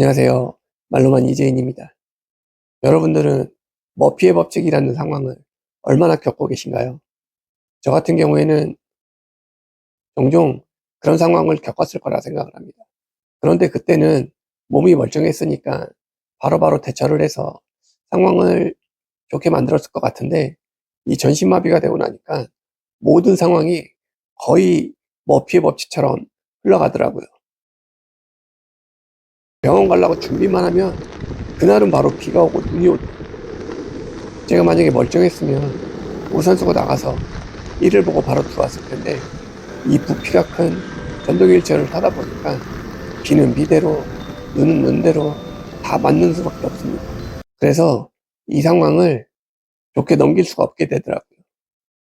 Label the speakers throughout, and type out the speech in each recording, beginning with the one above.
Speaker 1: 안녕하세요. 말로만 이재인입니다. 여러분들은 머피의 법칙이라는 상황을 얼마나 겪고 계신가요? 저 같은 경우에는 종종 그런 상황을 겪었을 거라 생각을 합니다. 그런데 그때는 몸이 멀쩡했으니까 바로바로 대처를 해서 상황을 좋게 만들었을 것 같은데 이 전신마비가 되고 나니까 모든 상황이 거의 머피의 법칙처럼 흘러가더라고요. 병원 가려고 준비만 하면 그날은 바로 비가 오고 눈이 오고 제가 만약에 멀쩡했으면 우산 쓰고 나가서 일을 보고 바로 들어왔을 텐데 이 부피가 큰 전동 일체를 타다 보니까 비는 비대로 눈은 눈대로 다 맞는 수밖에 없습니다. 그래서 이 상황을 좋게 넘길 수가 없게 되더라고요.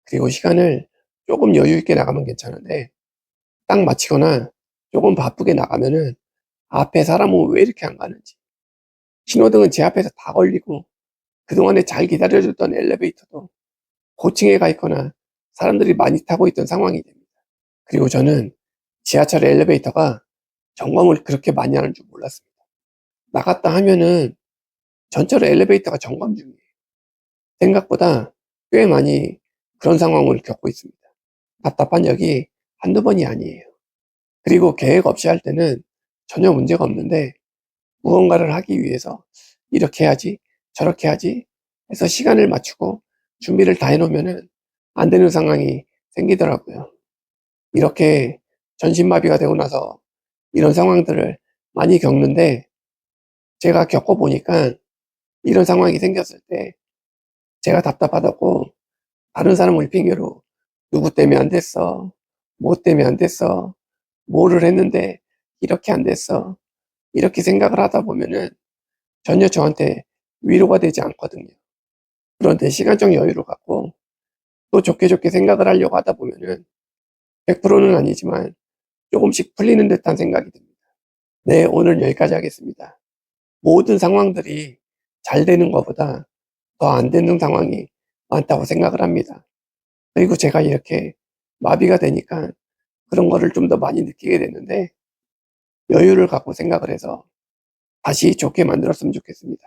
Speaker 1: 그리고 시간을 조금 여유 있게 나가면 괜찮은데 딱 마치거나 조금 바쁘게 나가면은 앞에 사람은 왜 이렇게 안 가는지 신호등은 제 앞에서 다 걸리고 그동안에 잘 기다려줬던 엘리베이터도 고층에 가 있거나 사람들이 많이 타고 있던 상황이 됩니다. 그리고 저는 지하철 엘리베이터가 점검을 그렇게 많이 하는 줄 몰랐습니다. 나갔다 하면은 전철 엘리베이터가 점검 중이에요. 생각보다 꽤 많이 그런 상황을 겪고 있습니다. 답답한 적이 한두 번이 아니에요. 그리고 계획 없이 할 때는 전혀 문제가 없는데 무언가를 하기 위해서 이렇게 해야지 저렇게 해야지 해서 시간을 맞추고 준비를 다 해놓으면은 안 되는 상황이 생기더라고요. 이렇게 전신마비가 되고 나서 이런 상황들을 많이 겪는데 제가 겪어보니까 이런 상황이 생겼을 때 제가 답답하다고 다른 사람을 핑계로 누구 때문에 안 됐어 뭐 때문에 안 됐어 뭐를 했는데 이렇게 안 됐어 이렇게 생각을 하다 보면은 전혀 저한테 위로가 되지 않거든요. 그런데 시간적 여유를 갖고 또 좋게 좋게 생각을 하려고 하다 보면은 100%는 아니지만 조금씩 풀리는 듯한 생각이 듭니다. 네, 오늘 여기까지 하겠습니다. 모든 상황들이 잘 되는 것보다 더 안 되는 상황이 많다고 생각을 합니다. 그리고 제가 이렇게 마비가 되니까 그런 거를 좀 더 많이 느끼게 되는데 여유를 갖고 생각을 해서 다시 좋게 만들었으면 좋겠습니다.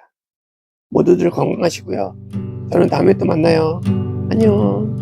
Speaker 1: 모두들 건강하시고요. 저는 다음에 또 만나요. 안녕.